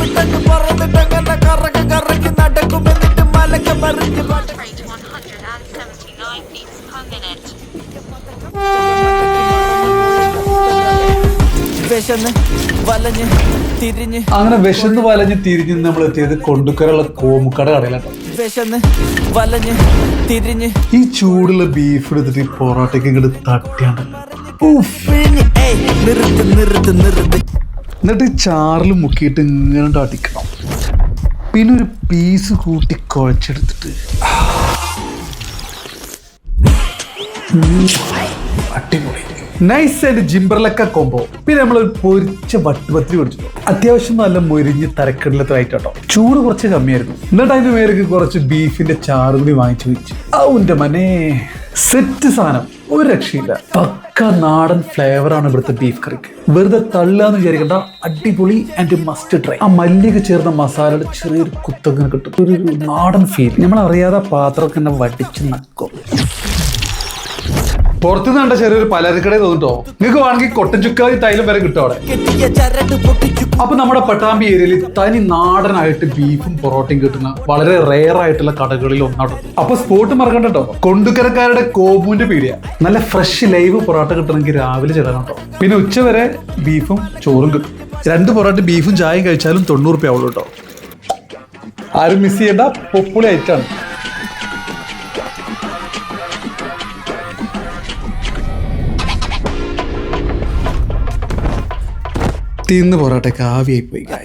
വിട്ടങ്ങ് പറന്നിട്ടങ്ങനെ കറങ്ങി കറങ്ങി നടക്കും എന്നിട്ട് മലക്ക് മറിഞ്ഞ് Rate 179 beats per വിശന്ന് വലഞ്ഞ് തിരിഞ്ഞ്. അങ്ങനെ വിശന്ന് വലഞ്ഞ് തിരിഞ്ഞ് നമ്മൾ എത്തിയത് കൊണ്ടുക്കരുള്ള കോമുക്കട കടയിലാണ് വിശന്ന് വലഞ്ഞ് തിരിഞ്ഞ്. ഈ ചൂടുള്ള ബീഫ് എടുത്തിട്ട് ഈ പൊറോട്ടയ്ക്ക് ഇങ്ങോട്ട് തട്ടിയാണ് നിർത്ത് നിർത്ത് നിർത്ത്. എന്നിട്ട് ചാറിൽ മുക്കിയിട്ട് ഇങ്ങനെ അടിക്കണം. പിന്നെ ഒരു പീസ് കൂട്ടി കുഴച്ചെടുത്തിട്ട്. അടിപൊളി. നൈസ് ആൻഡ് ജിംബർലക്ക കോംബോ പിന്നെ നമ്മൾ ഒരു പൊരിച്ച വട്ടുപത്രി പിടിച്ചു അത്യാവശ്യം നല്ല മുരിഞ്ഞ് തരക്കടിലത്തായിട്ട് കേട്ടോ ചൂട് കുറച്ച് കമ്മിയായിരുന്നു. എന്നിട്ട് അതിന് മേലേക്ക് കുറച്ച് ബീഫിന്റെ ചാറ് കൂടി വാങ്ങിച്ചു വെച്ചു. ഔന്റെ മനെ. സെറ്റ് സാധനം. ഒരു രക്ഷയില്ല. പക്ക നാടൻ ഫ്ലേവറാണ് ഇവിടുത്തെ ബീഫ് കറിക്ക്. വെറുതെ തള്ളാന്ന് വിചാരിക്കണ്ട. അടിപൊളി ആൻഡ് മസ്റ്റ് ട്രൈ ആ മല്ലിക ചേർന്ന മസാലയുടെ ചെറിയൊരു കുത്തങ്ങനെ കിട്ടും. ഒരു നാടൻ ഫീൽ നമ്മൾ അറിയാതെ പാത്രമൊക്കെ തന്നെ വടിച്ച് നക്കും. പുറത്തുനിന്ന് കണ്ട ചെറിയൊരു പലചരക്കടയിൽ തോന്നിട്ടോ? നിങ്ങൾക്ക് വേണമെങ്കിൽ കൊട്ടൻ ചുക്കാതി തൈലം വരെ കിട്ടും അവിടെ. അപ്പൊ നമ്മുടെ പട്ടാമ്പി ഏരിയയിൽ തനി നാടനായിട്ട് ബീഫും പൊറോട്ടയും കിട്ടുന്ന വളരെ റെയർ ആയിട്ടുള്ള കടകളിൽ ഒന്നാണ് അപ്പൊ സ്പോട്ട് മറക്കണ്ടോ കൊണ്ടുക്കരക്കാരുടെ കോബുവിന്റെ പീടിയ. നല്ല ഫ്രഷ് ലൈവ് പൊറോട്ട കിട്ടണമെങ്കിൽ രാവിലെ ചെല്ലണം കേട്ടോ. പിന്നെ ഉച്ച വരെ ബീഫും ചോറും കിട്ടും. രണ്ട് പൊറോട്ട ബീഫും ചായയും കഴിച്ചാലും തൊണ്ണൂറ് രൂപ കേട്ടോ. ആരും മിസ് ചെയ്യേണ്ട പൊപ്പുളി ഐറ്റാണ് തിന്ന് പൊറോട്ടയ്ക്ക് ആവിയായി പോയി